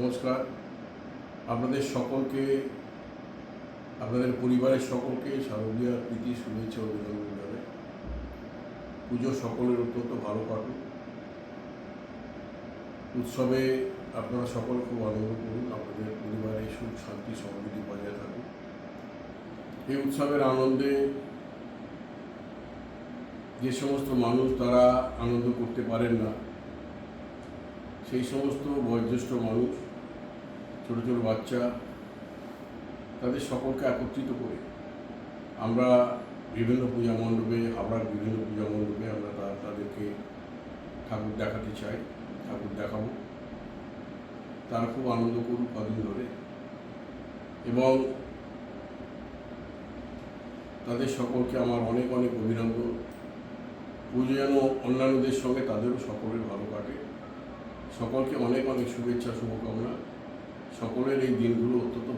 নমস্কার। আপনাদের সকলকে, আপনাদের পরিবারের সকলকে শারদীয়ার প্রীতি, শুভেচ্ছা অভিনন্দন জানাই। পুজো সকলের অত্যন্ত ভালো কাটুক। উৎসবে আপনারা সকল খুব আনন্দ করুন, আপনাদের পরিবারে সুখ, শান্তি, সমৃদ্ধি বজায় থাকুক। এই উৎসবের আনন্দে যে সমস্ত মানুষ তারা আনন্দ করতে পারেন না, সেই সমস্ত বয়োজ্যেষ্ঠ মানুষ ছোট ছোটো বাচ্চা তাদের সকলকে একত্রিত করে আমরা বিভিন্ন পূজা মণ্ডপে হাবড়ার বিভিন্ন পূজা মণ্ডপে আমরা তাদেরকে ঠাকুর দেখাতে চাই, ঠাকুর দেখাবো। তারা খুব আনন্দ করুক কদিন ধরে। এবং তাদের সকলকে আমার অনেক অনেক অভিনন্দন। পুজো যেন অন্যান্যদের সঙ্গে তাদেরও সকলের ভালো কাটে। সকলকে অনেক অনেক শুভেচ্ছা, শুভকামনা। সকলের এই দিনগুলো অত্যন্ত